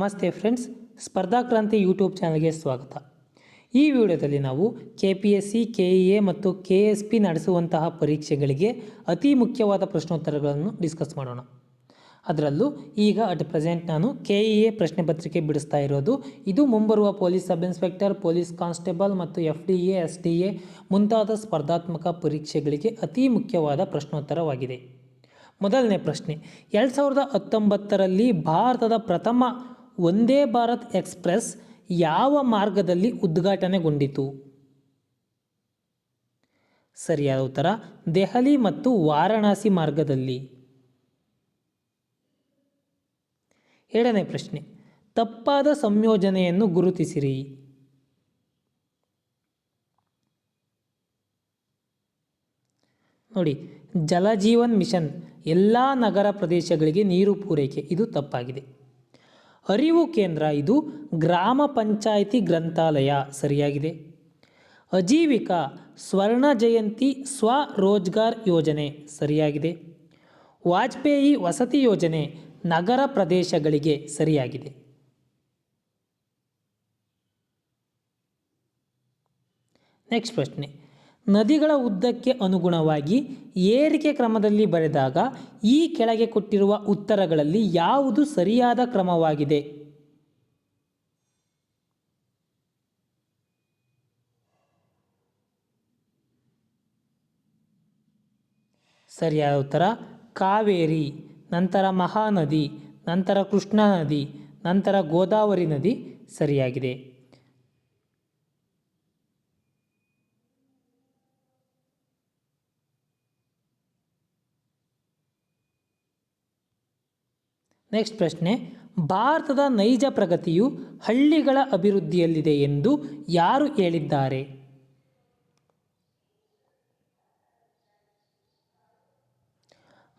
ನಮಸ್ತೆ ಫ್ರೆಂಡ್ಸ್, ಸ್ಪರ್ಧಾ ಕ್ರಾಂತಿ ಯೂಟ್ಯೂಬ್ ಚಾನಲ್ಗೆ ಸ್ವಾಗತ. ಈ ವಿಡಿಯೋದಲ್ಲಿ ನಾವು K P S C K E A ಮತ್ತು ಕೆ ಎಸ್ ಪಿ ನಡೆಸುವಂತಹ ಪರೀಕ್ಷೆಗಳಿಗೆ ಅತಿ ಮುಖ್ಯವಾದ ಪ್ರಶ್ನೋತ್ತರಗಳನ್ನು ಡಿಸ್ಕಸ್ ಮಾಡೋಣ. ಅದರಲ್ಲೂ ಈಗ ಅಟ್ ಪ್ರೆಸೆಂಟ್ ನಾನು ಕೆ ಇ ಎ ಪ್ರಶ್ನೆ ಪತ್ರಿಕೆ ಬಿಡಿಸ್ತಾ ಇರೋದು. ಇದು ಮುಂಬರುವ police sub inspector police constable ಮತ್ತು F D A S D A ಮುಂತಾದ ಸ್ಪರ್ಧಾತ್ಮಕ ಪರೀಕ್ಷೆಗಳಿಗೆ ಅತಿ ಮುಖ್ಯವಾದ ಪ್ರಶ್ನೋತ್ತರವಾಗಿದೆ. ಮೊದಲನೇ ಪ್ರಶ್ನೆ, ಎರಡು ಸಾವಿರದ ಹತ್ತೊಂಬತ್ತರಲ್ಲಿ ಭಾರತದ ಪ್ರಥಮ ವಂದೇ ಭಾರತ್ ಎಕ್ಸ್ಪ್ರೆಸ್ ಯಾವ ಮಾರ್ಗದಲ್ಲಿ ಉದ್ಘಾಟನೆಗೊಂಡಿತು? ಸರಿಯಾದ ಉತ್ತರ, ದೆಹಲಿ ಮತ್ತು ವಾರಣಾಸಿ ಮಾರ್ಗದಲ್ಲಿ. ಎರಡನೇ ಪ್ರಶ್ನೆ, ತಪ್ಪಾದ ಸಂಯೋಜನೆಯನ್ನು ಗುರುತಿಸಿರಿ. ನೋಡಿ, ಜಲಜೀವನ್ ಮಿಷನ್, ಎಲ್ಲ ನಗರ ಪ್ರದೇಶಗಳಿಗೆ ನೀರು ಪೂರೈಕೆ, ಇದು ತಪ್ಪಾಗಿದೆ. ಅರಿವು ಕೇಂದ್ರ ಇದು ಗ್ರಾಮ ಪಂಚಾಯಿತಿ ಗ್ರಂಥಾಲಯ. ಸರಿಯಾಗಿದೆ. ಅಜೀವಿಕ ಸ್ವರ್ಣ ಜಯಂತಿ ಸ್ವರೋಜ್ಗಾರ್ ಯೋಜನೆ. ಸರಿಯಾಗಿದೆ. ವಾಜಪೇಯಿ ವಸತಿ ಯೋಜನೆ ನಗರ ಪ್ರದೇಶಗಳಿಗೆ ಸರಿಯಾಗಿದೆ. ನೆಕ್ಸ್ಟ್ ಪ್ರಶ್ನೆ. ನದಿಗಳ ಉದ್ದಕ್ಕೆ ಅನುಗುಣವಾಗಿ ಏರಿಕೆ ಕ್ರಮದಲ್ಲಿ ಬರೆದಾಗ ಈ ಕೆಳಗೆ ಕೊಟ್ಟಿರುವ ಉತ್ತರಗಳಲ್ಲಿ ಯಾವುದು ಸರಿಯಾದ ಕ್ರಮವಾಗಿದೆ? ಸರಿಯಾದ ಉತ್ತರ, ಕಾವೇರಿ, ನಂತರ ಮಹಾನದಿ, ನಂತರ ಕೃಷ್ಣಾ ನದಿ, ನಂತರ ಗೋದಾವರಿ ನದಿ ಸರಿಯಾಗಿದೆ. ನೆಕ್ಸ್ಟ್ ಪ್ರಶ್ನೆ, ಭಾರತದ ನೈಜ ಪ್ರಗತಿಯು ಹಳ್ಳಿಗಳ ಅಭಿವೃದ್ಧಿಯಲ್ಲಿದೆ ಎಂದು ಯಾರು ಹೇಳಿದ್ದಾರೆ?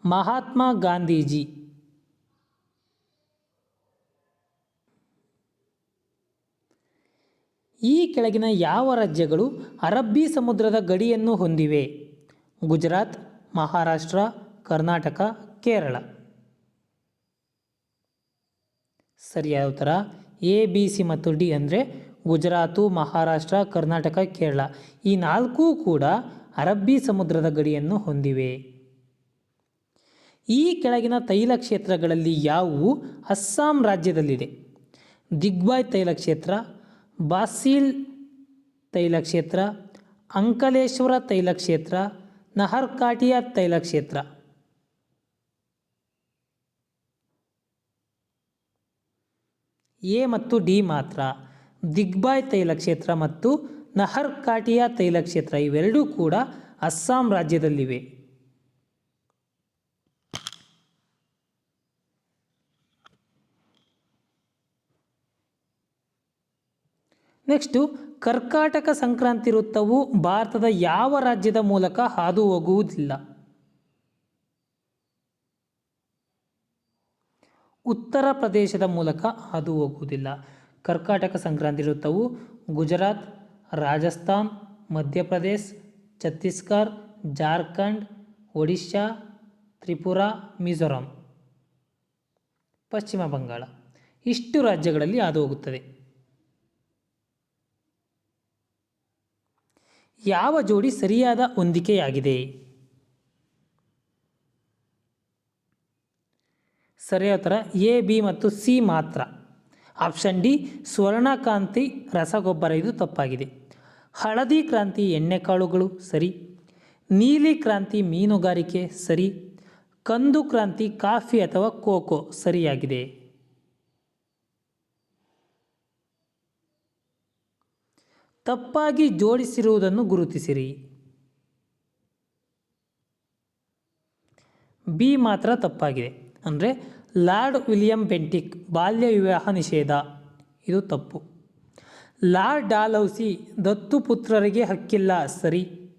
ಮಹಾತ್ಮ ಗಾಂಧೀಜಿ. ಈ ಕೆಳಗಿನ ಯಾವ ರಾಜ್ಯಗಳು ಅರಬ್ಬಿ ಸಮುದ್ರದ ಗಡಿಯನ್ನು ಹೊಂದಿವೆ? ಗುಜರಾತ್, ಮಹಾರಾಷ್ಟ್ರ, ಕರ್ನಾಟಕ, ಕೇರಳ. ಸರಿಯಾದ ಉತ್ತರ? ಎ ಬಿ ಸಿ ಮತ್ತು ಡಿ ಅಂದರೆ ಗುಜರಾತು, ಮಹಾರಾಷ್ಟ್ರ, ಕರ್ನಾಟಕ, ಕೇರಳ. ಈ ನಾಲ್ಕೂ ಕೂಡ ಅರಬ್ಬಿ ಸಮುದ್ರದ ಗಡಿಯನ್ನು ಹೊಂದಿವೆ. ಈ ಕೆಳಗಿನ ತೈಲ ಕ್ಷೇತ್ರಗಳಲ್ಲಿ ಯಾವುವು? ಅಸ್ಸಾಂ ರಾಜ್ಯದಲ್ಲಿದೆ. ದಿಗ್ಬಾಯ್ ತೈಲ ಕ್ಷೇತ್ರ, ಬಾಸಿಲ್ ತೈಲ ಕ್ಷೇತ್ರ, ಅಂಕಲೇಶ್ವರ ತೈಲ ಕ್ಷೇತ್ರ, ನಹರ್ಕಾಟಿಯಾ ತೈಲ ಕ್ಷೇತ್ರ. ಎ ಮತ್ತು ಡಿ ಮಾತ್ರ. ದಿಗ್ಬಾಯ್ ತೈಲ ಕ್ಷೇತ್ರ ಮತ್ತು ನಹರ್ ಕಾಟಿಯಾ ತೈಲ ಕ್ಷೇತ್ರ ಇವೆರಡೂ ಕೂಡ ಅಸ್ಸಾಂ ರಾಜ್ಯದಲ್ಲಿವೆ. ನೆಕ್ಸ್ಟು, ಕರ್ಕಾಟಕ ಸಂಕ್ರಾಂತಿ ವೃತ್ತವು ಭಾರತದ ಯಾವ ರಾಜ್ಯದ ಮೂಲಕ ಹಾದು ಹೋಗುವುದಿಲ್ಲ ಉತ್ತರ ಪ್ರದೇಶದ ಮೂಲಕ ಹಾದು ಹೋಗುವುದಿಲ್ಲ. ಕರ್ಕಾಟಕ ಸಂಕ್ರಾಂತಿ ಋತುವು ಗುಜರಾತ್, ರಾಜಸ್ಥಾನ್, ಮಧ್ಯಪ್ರದೇಶ್, ಛತ್ತೀಸ್ಗಢ್, ಜಾರ್ಖಂಡ್, ಒಡಿಶಾ, ತ್ರಿಪುರಾ, ಮಿಜೋರಾಂ. ಪಶ್ಚಿಮ ಬಂಗಾಳ. ಇಷ್ಟು ರಾಜ್ಯಗಳಲ್ಲಿ ಹಾದು ಹೋಗುತ್ತದೆ. ಯಾವ ಜೋಡಿ ಸರಿಯಾದ ಹೊಂದಿಕೆಯಾಗಿದೆ? ಸರಿಯಾದ ಉತ್ತರ ಎ, ಬಿ ಮತ್ತು ಸಿ ಮಾತ್ರ. ಆಪ್ಷನ್ ಡಿ, ಸ್ವರ್ಣಕಾಂತಿ, ರಸಗೊಬ್ಬರ, ಇದು ತಪ್ಪಾಗಿದೆ. ಹಳದಿ ಕ್ರಾಂತಿ ಎಣ್ಣೆಕಾಳುಗಳು ಸರಿ. ನೀಲಿ ಕ್ರಾಂತಿ, ಮೀನುಗಾರಿಕೆ, ಸರಿ. ಕಂದು ಕ್ರಾಂತಿ, ಕಾಫಿ ಅಥವಾ ಕೋಕೋ, ಸರಿಯಾಗಿದೆ. ತಪ್ಪಾಗಿ ಜೋಡಿಸಿರುವುದನ್ನು ಗುರುತಿಸಿರಿ. ಬಿ ಮಾತ್ರ ತಪ್ಪಾಗಿದೆ. ಅಂದರೆ ಲಾರ್ಡ್ ವಿಲಿಯಂ ಬೆಂಟಿಕ್ ಬಾಲ್ಯ ವಿವಾಹ ನಿಷೇಧ. ಇದು ತಪ್ಪು. ಲಾರ್ಡ್ ಡಾಲೌಸಿ ದತ್ತು ಪುತ್ರರಿಗೆ ಹಕ್ಕಿಲ್ಲ, ಸರಿ.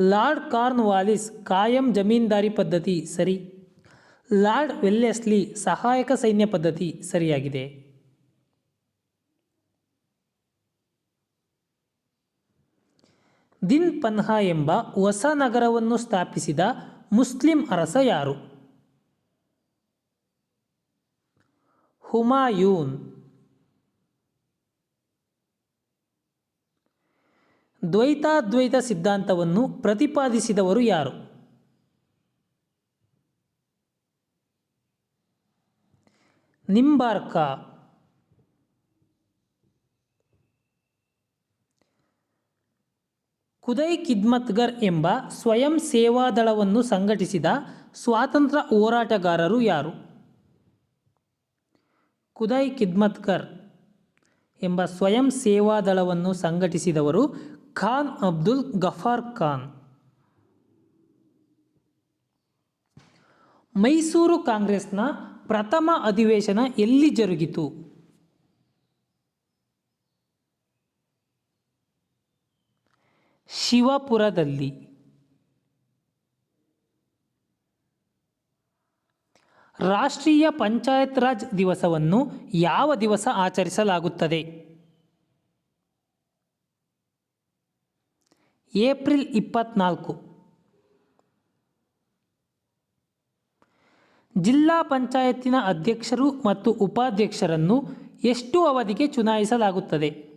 ಲಾರ್ಡ್ ಕಾರ್ನ್ ವಾಲಿಸ್ ಕಾಯಂ ಜಮೀನ್ದಾರಿ ಪದ್ಧತಿ, ಸರಿ. ಲಾರ್ಡ್ ವೆಲ್ಲೆಸ್ಲಿ ಸಹಾಯಕ ಸೈನ್ಯ ಪದ್ಧತಿ, ಸರಿಯಾಗಿದೆ. ದಿನ್ ಪನ್ಹಾ ಎಂಬ ಹೊಸ ನಗರವನ್ನು ಸ್ಥಾಪಿಸಿದ ಮುಸ್ಲಿಂ ಅರಸ ಯಾರು? ಹುಮಾಯೂನ್ ದ್ವೈತಾದ್ವೈತ ಸಿದ್ಧಾಂತವನ್ನು ಪ್ರತಿಪಾದಿಸಿದವರು ಯಾರು? ನಿಂಬಾರ್ಕ. ಕುದೈ ಕಿದ್ಮತ್ಗರ್ ಎಂಬ ಸ್ವಯಂ ಸೇವಾದಳವನ್ನು ಸಂಘಟಿಸಿದ ಸ್ವಾತಂತ್ರ್ಯ ಹೋರಾಟಗಾರರು ಯಾರು? ಕುದೈ ಕಿದ್ಮತ್ಕರ್ ಎಂಬ ಸ್ವಯಂ ಸೇವಾ ದಳವನ್ನು ಸಂಘಟಿಸಿದವರು ಖಾನ್ ಅಬ್ದುಲ್ ಗಫಾರ್ ಖಾನ್. ಮೈಸೂರು ಕಾಂಗ್ರೆಸ್ನ ಪ್ರಥಮ ಅಧಿವೇಶನ ಎಲ್ಲಿ ಜರುಗಿತು? ಶಿವಪುರದಲ್ಲಿ. ರಾಷ್ಟ್ರೀಯ ಪಂಚಾಯತ್ ರಾಜ್ ದಿವಸವನ್ನು ಯಾವ ದಿವಸ ಆಚರಿಸಲಾಗುತ್ತದೆ? ಏಪ್ರಿಲ್ ಇಪ್ಪತ್ನಾಲ್ಕು. ಜಿಲ್ಲಾ ಪಂಚಾಯತಿನ ಅಧ್ಯಕ್ಷರು ಮತ್ತು ಉಪಾಧ್ಯಕ್ಷರನ್ನು ಎಷ್ಟು ಅವಧಿಗೆ ಚುನಾಯಿಸಲಾಗುತ್ತದೆ?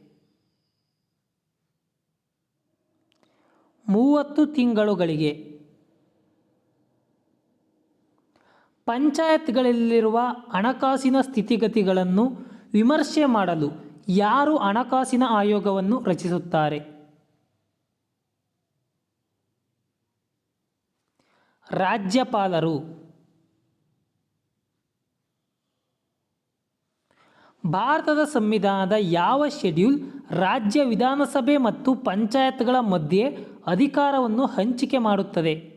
ಮೂವತ್ತು ತಿಂಗಳುಗಳಿಗೆ. ಪಂಚಾಯತ್ಗಳಲ್ಲಿರುವ ಹಣಕಾಸಿನ ಸ್ಥಿತಿಗತಿಗಳನ್ನು ವಿಮರ್ಶೆ ಮಾಡಲು ಯಾರು ಹಣಕಾಸಿನ ಆಯೋಗವನ್ನು ರಚಿಸುತ್ತಾರೆ? ರಾಜ್ಯಪಾಲರು. ಭಾರತದ ಸಂವಿಧಾನದ ಯಾವ ಶೆಡ್ಯೂಲ್ ರಾಜ್ಯ ವಿಧಾನಸಭೆ ಮತ್ತು ಪಂಚಾಯತ್ಗಳ ಮಧ್ಯೆ ಅಧಿಕಾರವನ್ನು ಹಂಚಿಕೆ ಮಾಡುತ್ತದೆ?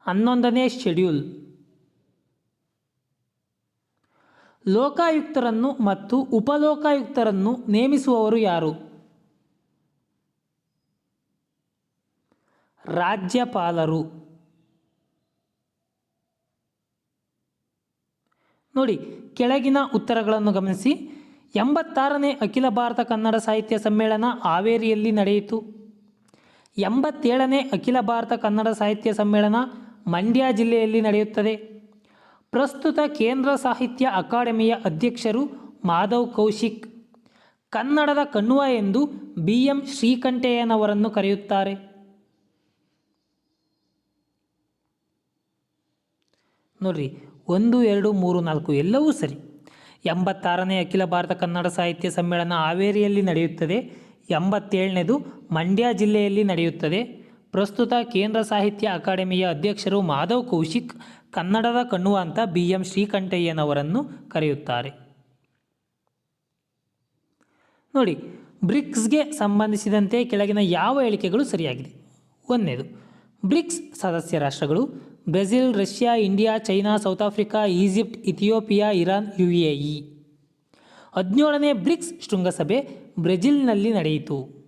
ಹನ್ನೊಂದನೇ ಶೆಡ್ಯೂಲ್ ಲೋಕಾಯುಕ್ತರನ್ನು ಮತ್ತು ಉಪಲೋಕಾಯುಕ್ತರನ್ನು ನೇಮಿಸುವವರು ಯಾರು? ರಾಜ್ಯಪಾಲರು. ನೋಡಿ, ಕೆಳಗಿನ ಉತ್ತರಗಳನ್ನು ಗಮನಿಸಿ. ಎಂಬತ್ತಾರನೇ ಅಖಿಲ ಭಾರತ ಕನ್ನಡ ಸಾಹಿತ್ಯ ಸಮ್ಮೇಳನ ಹಾವೇರಿಯಲ್ಲಿ ನಡೆಯಿತು. ಎಂಬತ್ತೇಳನೇ ಅಖಿಲ ಭಾರತ ಕನ್ನಡ ಸಾಹಿತ್ಯ ಸಮ್ಮೇಳನ ಮಂಡ್ಯ ಜಿಲ್ಲೆಯಲ್ಲಿ ನಡೆಯುತ್ತದೆ. ಪ್ರಸ್ತುತ ಕೇಂದ್ರ ಸಾಹಿತ್ಯ ಅಕಾಡೆಮಿಯ ಅಧ್ಯಕ್ಷರು ಮಾಧವ್ ಕೌಶಿಕ್. ಕನ್ನಡದ ಕಣ್ವ ಎಂದು ಬಿ ಎಂ ಶ್ರೀಕಂಠಯ್ಯನವರನ್ನು ಕರೆಯುತ್ತಾರೆ. ನೋಡ್ರಿ, ಒಂದು, ಎರಡು, ಮೂರು, ನಾಲ್ಕು ಎಲ್ಲವೂ ಸರಿ. ಎಂಬತ್ತಾರನೇ ಅಖಿಲ ಭಾರತ ಕನ್ನಡ ಸಾಹಿತ್ಯ ಸಮ್ಮೇಳನ ಹಾವೇರಿಯಲ್ಲಿ ನಡೆಯುತ್ತದೆ. ಎಂಬತ್ತೇಳನೇದು ಮಂಡ್ಯ ಜಿಲ್ಲೆಯಲ್ಲಿ ನಡೆಯುತ್ತದೆ. ಪ್ರಸ್ತುತ ಕೇಂದ್ರ ಸಾಹಿತ್ಯ ಅಕಾಡೆಮಿಯ ಅಧ್ಯಕ್ಷರು ಮಾಧವ್ ಕೌಶಿಕ್, ಕನ್ನಡದ ಕಣ್ಣು ಅಂತ ಬಿ ಎಂ ಶ್ರೀಕಂಠಯ್ಯನವರನ್ನು ಕರೆಯುತ್ತಾರೆ. ನೋಡಿ, ಬ್ರಿಕ್ಸ್ಗೆ ಸಂಬಂಧಿಸಿದಂತೆ ಕೆಳಗಿನ ಯಾವ ಹೇಳಿಕೆಗಳು ಸರಿಯಾಗಿದೆ? ಒಂದನೇದು ಬ್ರಿಕ್ಸ್ ಸದಸ್ಯ ರಾಷ್ಟ್ರಗಳು, Brazil, Russia, India, China, South Africa, Egypt, Ethiopia, Iran U A E ಹದಿನೇಳನೇ ಬ್ರಿಕ್ಸ್ ಶೃಂಗಸಭೆ ಬ್ರೆಜಿಲ್ನಲ್ಲಿ ನಡೆಯಿತು.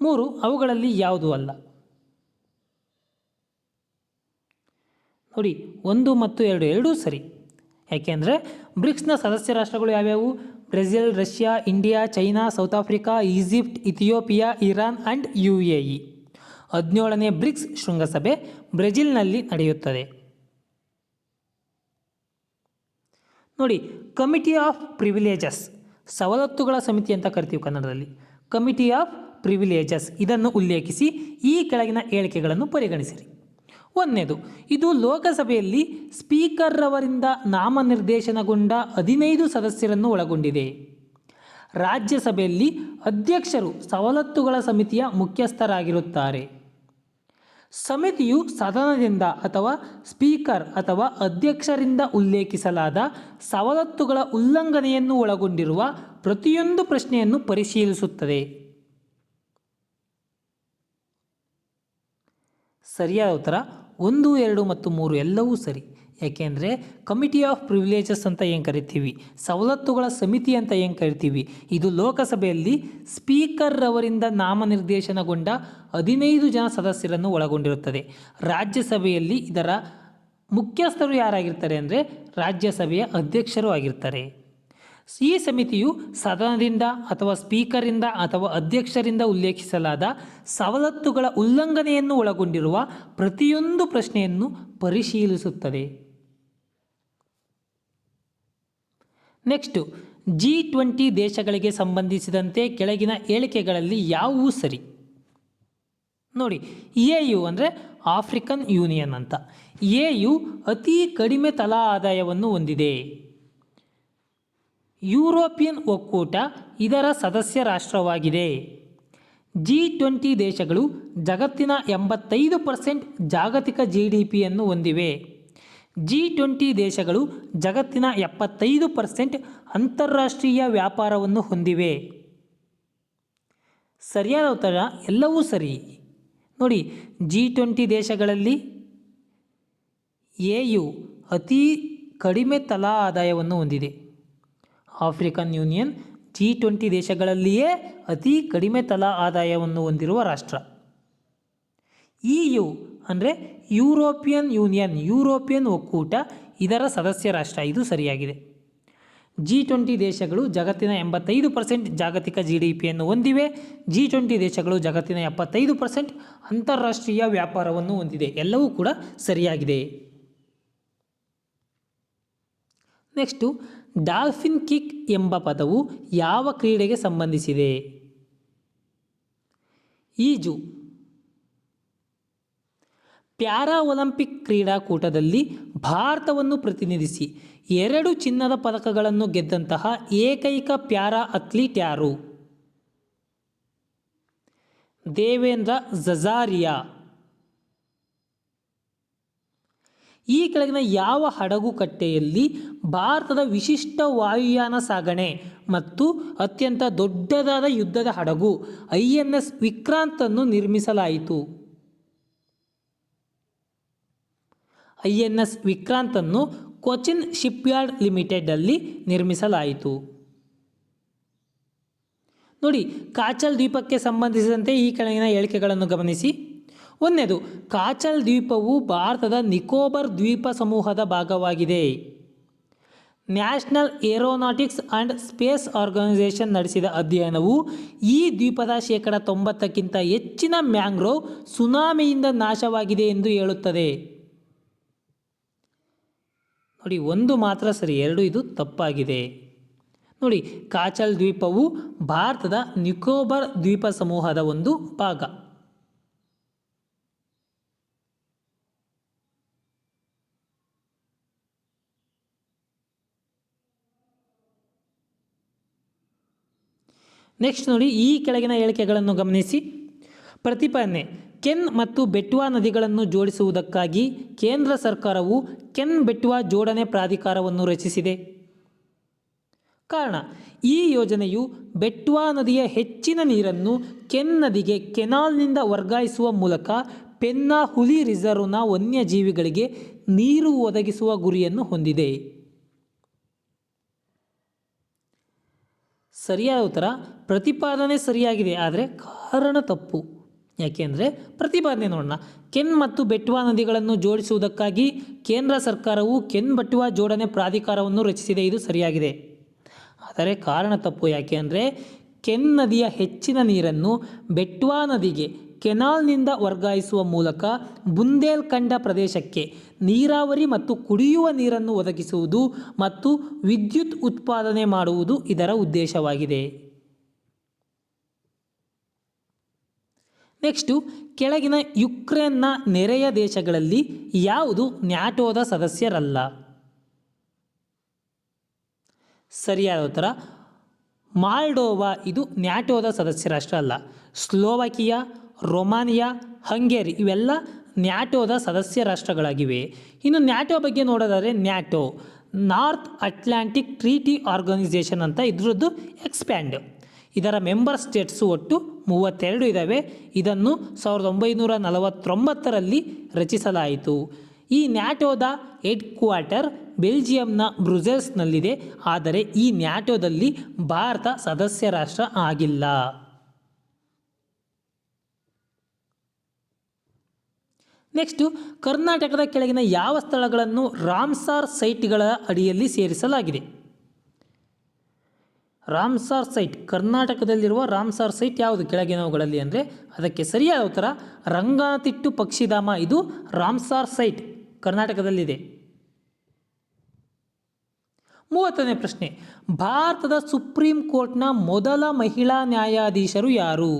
ಮೂರು ಅವುಗಳಲ್ಲಿ ಯಾವುದೂ ಅಲ್ಲ? ನೋಡಿ, ಒಂದು ಮತ್ತು ಎರಡು ಎರಡೂ ಸರಿ. ಯಾಕೆಂದರೆ ಬ್ರಿಕ್ಸ್ನ ಸದಸ್ಯ ರಾಷ್ಟ್ರಗಳು ಯಾವ್ಯಾವು? Brazil, Russia, India, China, South Africa, Egypt, Ethiopia, Iran and U A E ಹದಿನೇಳನೇ ಬ್ರಿಕ್ಸ್ ಶೃಂಗಸಭೆ ಬ್ರೆಜಿಲ್ನಲ್ಲಿ ನಡೆಯುತ್ತದೆ. ನೋಡಿ, ಕಮಿಟಿ ಆಫ್ ಪ್ರಿವಿಲೇಜಸ್, ಸವಲತ್ತುಗಳ ಸಮಿತಿ ಅಂತ ಕರಿತೀವಿ ಕನ್ನಡದಲ್ಲಿ. ಕಮಿಟಿ ಆಫ್ ಪ್ರಿವಿಲೇಜಸ್ ಇದನ್ನು ಉಲ್ಲೇಖಿಸಿ ಈ ಕೆಳಗಿನ ಹೇಳಿಕೆಗಳನ್ನು ಪರಿಗಣಿಸಿರಿ. ಒಂದನೇದು, ಇದು ಲೋಕಸಭೆಯಲ್ಲಿ ಸ್ಪೀಕರ್ ಅವರಿಂದ ನಾಮನಿರ್ದೇಶನಗೊಂಡ ಹದಿನೈದು ಸದಸ್ಯರನ್ನು ಒಳಗೊಂಡಿದೆ. ರಾಜ್ಯಸಭೆಯಲ್ಲಿ ಅಧ್ಯಕ್ಷರು ಸವಲತ್ತುಗಳ ಸಮಿತಿಯ ಮುಖ್ಯಸ್ಥರಾಗಿರುತ್ತಾರೆ. ಸಮಿತಿಯು ಸದನದಿಂದ ಅಥವಾ ಸ್ಪೀಕರ್ ಅಥವಾ ಅಧ್ಯಕ್ಷರಿಂದ ಉಲ್ಲೇಖಿಸಲಾದ ಸವಲತ್ತುಗಳ ಉಲ್ಲಂಘನೆಯನ್ನು ಒಳಗೊಂಡಿರುವ ಪ್ರತಿಯೊಂದು ಪ್ರಶ್ನೆಯನ್ನು ಪರಿಶೀಲಿಸುತ್ತದೆ. ಸರಿಯಾದ ಉತ್ತರ, ಒಂದು, ಎರಡು ಮತ್ತು ಮೂರು ಎಲ್ಲವೂ ಸರಿ. ಯಾಕೆಂದರೆ ಕಮಿಟಿ ಆಫ್ ಪ್ರಿವಿಲೇಜಸ್ ಅಂತ ಏನು ಕರಿತೀವಿ? ಸವಲತ್ತುಗಳ ಸಮಿತಿ ಅಂತ ಏನು ಕರಿತೀವಿ? ಇದು ಲೋಕಸಭೆಯಲ್ಲಿ ಸ್ಪೀಕರ್ ಅವರಿಂದ ನಾಮನಿರ್ದೇಶನಗೊಂಡ ಹದಿನೈದು ಜನ ಸದಸ್ಯರನ್ನು ಒಳಗೊಂಡಿರುತ್ತದೆ. ರಾಜ್ಯಸಭೆಯಲ್ಲಿ ಇದರ ಮುಖ್ಯಸ್ಥರು ಯಾರಾಗಿರ್ತಾರೆ ಅಂದರೆ ರಾಜ್ಯಸಭೆಯ ಅಧ್ಯಕ್ಷರು ಆಗಿರ್ತಾರೆ. ಈ ಸಮಿತಿಯು ಸದನದಿಂದ ಅಥವಾ ಸ್ಪೀಕರಿಂದ ಅಥವಾ ಅಧ್ಯಕ್ಷರಿಂದ ಉಲ್ಲೇಖಿಸಲಾದ ಸವಲತ್ತುಗಳ ಉಲ್ಲಂಘನೆಯನ್ನು ಒಳಗೊಂಡಿರುವ ಪ್ರತಿಯೊಂದು ಪ್ರಶ್ನೆಯನ್ನು ಪರಿಶೀಲಿಸುತ್ತದೆ. ನೆಕ್ಸ್ಟು, ಜಿ ಟ್ವೆಂಟಿ ದೇಶಗಳಿಗೆ ಸಂಬಂಧಿಸಿದಂತೆ ಕೆಳಗಿನ ಹೇಳಿಕೆಗಳಲ್ಲಿ ಯಾವುವು ಸರಿ? ನೋಡಿ, ಎ ಯು ಅಂದರೆ ಆಫ್ರಿಕನ್ ಯೂನಿಯನ್ ಅಂತ. ಎ ಯು ಅತಿ ಕಡಿಮೆ ತಲಾ ಆದಾಯವನ್ನು ಹೊಂದಿದೆ. ಯುರೋಪಿಯನ್ ಒಕ್ಕೂಟ ಇದರ ಸದಸ್ಯ ರಾಷ್ಟ್ರವಾಗಿದೆ. ಜಿ ಟ್ವೆಂಟಿ ದೇಶಗಳು ಜಗತ್ತಿನ ಎಂಬತ್ತೈದು ಪರ್ಸೆಂಟ್ ಜಾಗತಿಕ ಜಿ ಡಿ ಪಿಯನ್ನು ಹೊಂದಿವೆ. ಜಿ ಟ್ವೆಂಟಿ ದೇಶಗಳು ಜಗತ್ತಿನ ಎಪ್ಪತ್ತೈದು ಪರ್ಸೆಂಟ್ ಅಂತಾರಾಷ್ಟ್ರೀಯ ವ್ಯಾಪಾರವನ್ನು ಹೊಂದಿವೆ. ಸರಿಯಾದ ಉತ್ತರ ಎಲ್ಲವೂ ಸರಿ. ನೋಡಿ, ಜಿ ಟ್ವೆಂಟಿ ದೇಶಗಳಲ್ಲಿ ಎ ಯು ಅತಿ ಕಡಿಮೆ ತಲಾ ಆದಾಯವನ್ನು ಹೊಂದಿದೆ. ಆಫ್ರಿಕನ್ ಯೂನಿಯನ್ ಜಿ ಟ್ವೆಂಟಿ ದೇಶಗಳಲ್ಲಿಯೇ ಅತಿ ಕಡಿಮೆ ತಲಾ ಆದಾಯವನ್ನು ಹೊಂದಿರುವ ರಾಷ್ಟ್ರ. ಇ ಯು ಅಂದರೆ ಯುರೋಪಿಯನ್ ಯೂನಿಯನ್, ಯುರೋಪಿಯನ್ ಒಕ್ಕೂಟ, ಇದರ ಸದಸ್ಯ ರಾಷ್ಟ್ರ. ಇದು ಸರಿಯಾಗಿದೆ. ಜಿ ಟ್ವೆಂಟಿ ದೇಶಗಳು ಜಗತ್ತಿನ ಎಂಬತ್ತೈದು ಪರ್ಸೆಂಟ್ ಜಾಗತಿಕ ಜಿ ಡಿ ಪಿಯನ್ನು ಹೊಂದಿವೆ. ಜಿ ಟ್ವೆಂಟಿ ದೇಶಗಳು ಜಗತ್ತಿನ ಎಪ್ಪತ್ತೈದು ಪರ್ಸೆಂಟ್ ಅಂತಾರಾಷ್ಟ್ರೀಯ ವ್ಯಾಪಾರವನ್ನು ಹೊಂದಿದೆ. ಎಲ್ಲವೂ ಕೂಡ ಸರಿಯಾಗಿದೆ. ನೆಕ್ಸ್ಟು ಡಾಲ್ಫಿನ್ ಕಿಕ್ ಎಂಬ ಪದವು ಯಾವ ಕ್ರೀಡೆಗೆ ಸಂಬಂಧಿಸಿದೆ? ಈಜು. ಪ್ಯಾರಾ ಒಲಿಂಪಿಕ್ ಕ್ರೀಡಾಕೂಟದಲ್ಲಿ ಭಾರತವನ್ನು ಪ್ರತಿನಿಧಿಸಿ ಎರಡು ಚಿನ್ನದ ಪದಕಗಳನ್ನು ಗೆದ್ದಂತಹ ಏಕೈಕ ಪ್ಯಾರಾ ಅಥ್ಲೀಟ್ ಯಾರು? ದೇವೇಂದ್ರ ಜಜಾರಿಯಾ. ಈ ಕೆಳಗಿನ ಯಾವ ಹಡಗು ಕಟ್ಟೆಯಲ್ಲಿ ಭಾರತದ ವಿಶಿಷ್ಟ ವಾಯುಯಾನ ಸಾಗಣೆ ಮತ್ತು ಅತ್ಯಂತ ದೊಡ್ಡದಾದ ಯುದ್ಧದ ಹಡಗು ಐ ಎನ್ ಎಸ್ ವಿಕ್ರಾಂತನ್ನು ನಿರ್ಮಿಸಲಾಯಿತು. ಐ ಎನ್ ಎಸ್ ವಿಕ್ರಾಂತನ್ನು ಕೊಚಿನ್ ಶಿಪ್ಯಾರ್ಡ್ ಲಿಮಿಟೆಡಲ್ಲಿ ನಿರ್ಮಿಸಲಾಯಿತು. ನೋಡಿ, ಕಾಚಲ್ ದ್ವೀಪಕ್ಕೆ ಸಂಬಂಧಿಸಿದಂತೆ ಈ ಕೆಳಗಿನ ಹೇಳಿಕೆಗಳನ್ನು ಗಮನಿಸಿ. ಒಂದನೇದು, ಕಾಚಲ್ ದ್ವೀಪವು ಭಾರತದ ನಿಕೋಬರ್ ದ್ವೀಪ ಸಮೂಹದ ಭಾಗವಾಗಿದೆ. National Aeronautics and Space Organisation ನಡೆಸಿದ ಅಧ್ಯಯನವು ಈ ದ್ವೀಪದ ಶೇಕಡ ತೊಂಬತ್ತಕ್ಕಿಂತ ಹೆಚ್ಚಿನ ಮ್ಯಾಂಗ್ರೋವ್ ಸುನಾಮಿಯಿಂದ ನಾಶವಾಗಿದೆ ಎಂದು ಹೇಳುತ್ತದೆ. ನೋಡಿ, ಒಂದು ಮಾತ್ರ ಸರಿ, ಎರಡು ಇದು ತಪ್ಪಾಗಿದೆ. ನೋಡಿ, ಕಾಚಲ್ ದ್ವೀಪವು ಭಾರತದ ನಿಕೋಬರ್ ದ್ವೀಪ ಸಮೂಹದ ಒಂದು ಭಾಗ. ನೆಕ್ಸ್ಟ್ ನೋಡಿ, ಈ ಕೆಳಗಿನ ಹೇಳಿಕೆಗಳನ್ನು ಗಮನಿಸಿ. ಪ್ರತಿಪಾದನೆ, ಕೆನ್ ಮತ್ತು ಬೆಟ್ವಾ ನದಿಗಳನ್ನು ಜೋಡಿಸುವುದಕ್ಕಾಗಿ ಕೇಂದ್ರ ಸರ್ಕಾರವು ಕೆನ್ ಬೆಟ್ವಾ ಜೋಡಣೆ ಪ್ರಾಧಿಕಾರವನ್ನು ರಚಿಸಿದೆ. ಕಾರಣ, ಈ ಯೋಜನೆಯು ಬೆಟ್ವಾ ನದಿಯ ಹೆಚ್ಚಿನ ನೀರನ್ನು ಕೆನ್ ನದಿಗೆ ಕೆನಾಲ್ನಿಂದ ವರ್ಗಾಯಿಸುವ ಮೂಲಕ ಪೆನ್ನಾ ಹುಲಿ ರಿಸರ್ವ್ನ ವನ್ಯಜೀವಿಗಳಿಗೆ ನೀರು ಒದಗಿಸುವ ಗುರಿಯನ್ನು ಹೊಂದಿದೆ. ಸರಿಯಾದ ಉತ್ತರ ಪ್ರತಿಪಾದನೆ ಸರಿಯಾಗಿದೆ, ಆದರೆ ಕಾರಣ ತಪ್ಪು. ಯಾಕೆಂದರೆ ಪ್ರತಿಪಾದನೆ ನೋಡೋಣ. ಕೆನ್ ಮತ್ತು ಬೆಟ್ವಾ ನದಿಗಳನ್ನು ಜೋಡಿಸುವುದಕ್ಕಾಗಿ ಕೇಂದ್ರ ಸರ್ಕಾರವು ಕೆನ್ ಬೆಟ್ವಾ ಜೋಡಣೆ ಪ್ರಾಧಿಕಾರವನ್ನು ರಚಿಸಿದೆ, ಇದು ಸರಿಯಾಗಿದೆ. ಆದರೆ ಕಾರಣ ತಪ್ಪು. ಯಾಕೆ ಅಂದರೆ ಕೆನ್ ನದಿಯ ಹೆಚ್ಚಿನ ನೀರನ್ನು ಬೆಟ್ವಾ ನದಿಗೆ ಕೆನಾಲ್ನಿಂದ ವರ್ಗಾಯಿಸುವ ಮೂಲಕ ಬುಂದೇಲ್ಖಂಡ ಪ್ರದೇಶಕ್ಕೆ ನೀರಾವರಿ ಮತ್ತು ಕುಡಿಯುವ ನೀರನ್ನು ಒದಗಿಸುವುದು ಮತ್ತು ವಿದ್ಯುತ್ ಉತ್ಪಾದನೆ ಮಾಡುವುದು ಇದರ ಉದ್ದೇಶವಾಗಿದೆ. ನೆಕ್ಸ್ಟು ಕೆಳಗಿನ ಯುಕ್ರೇನ್ನ ನೆರೆಯ ದೇಶಗಳಲ್ಲಿ ಯಾವುದು ನ್ಯಾಟೋದ ಸದಸ್ಯರಲ್ಲ? ಸರಿಯಾದ ಉತ್ತರ, ಮಾಲ್ಡೋವಾ ಇದು ನ್ಯಾಟೋದ ಸದಸ್ಯ ರಾಷ್ಟ್ರ ಅಲ್ಲ ಸ್ಲೋವಾಕಿಯಾ, ರೊಮಾನಿಯಾ, ಹಂಗೇರಿ ಇವೆಲ್ಲ ನ್ಯಾಟೋದ ಸದಸ್ಯ ರಾಷ್ಟ್ರಗಳಾಗಿವೆ ಇನ್ನು ನ್ಯಾಟೋ ಬಗ್ಗೆ ನೋಡೋದಾದರೆ NATO, North Atlantic Treaty Organisation ಅಂತ ಇದರದ್ದು ಎಕ್ಸ್ಪ್ಯಾಂಡ್. ಇದರ ಮೆಂಬರ್ ಸ್ಟೇಟ್ಸು ಒಟ್ಟು ಮೂವತ್ತೆರಡು ಇದ್ದಾವೆ ಇದನ್ನು ಸಾವಿರದ ಒಂಬೈನೂರ ನಲವತ್ತೊಂಬತ್ತರಲ್ಲಿ ರಚಿಸಲಾಯಿತು. ಈ ನ್ಯಾಟೋದ ಹೆಡ್ ಕ್ವಾರ್ಟರ್ ಬೆಲ್ಜಿಯಂನ ಬ್ರುಜೆಲ್ಸ್ನಲ್ಲಿದೆ ಆದರೆ ಈ ನ್ಯಾಟೋದಲ್ಲಿ ಭಾರತ ಸದಸ್ಯ ರಾಷ್ಟ್ರ ಆಗಿಲ್ಲ. ನೆಕ್ಸ್ಟು, ಕರ್ನಾಟಕದ ಕೆಳಗಿನ ಯಾವ ಸ್ಥಳಗಳನ್ನು ರಾಮ್ಸಾರ್ ಸೈಟ್ಗಳ ಅಡಿಯಲ್ಲಿ ಸೇರಿಸಲಾಗಿದೆ? ರಾಮ್ಸಾರ್ ಸೈಟ್, ಕರ್ನಾಟಕದಲ್ಲಿರುವ ರಾಮ್ಸಾರ್ ಸೈಟ್ ಯಾವುದು ಕೆಳಗಿನವುಗಳಲ್ಲಿ ಅಂದರೆ ಅದಕ್ಕೆ ಸರಿಯಾದ ಉತ್ತರ ರಂಗಾತಿಟ್ಟು ಪಕ್ಷಿಧಾಮ. ಇದು ರಾಮ್ಸಾರ್ ಸೈಟ್ ಕರ್ನಾಟಕದಲ್ಲಿದೆ. ಮೂವತ್ತನೇ ಪ್ರಶ್ನೆ, ಭಾರತದ ಸುಪ್ರೀಂ ಕೋರ್ಟ್ನ ಮೊದಲ ಮಹಿಳಾ ನ್ಯಾಯಾಧೀಶರು ಯಾರು?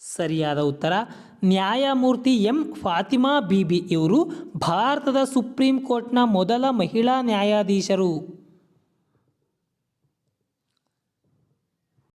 ಸರಿಯಾದ ಉತ್ತರ, ನ್ಯಾಯಮೂರ್ತಿ ಎಂ. ಫಾತಿಮಾ ಬೀಬಿ ಇವರು ಭಾರತದ ಸುಪ್ರೀಂ ಕೋರ್ಟ್ನ ಮೊದಲ ಮಹಿಳಾ ನ್ಯಾಯಾಧೀಶರು.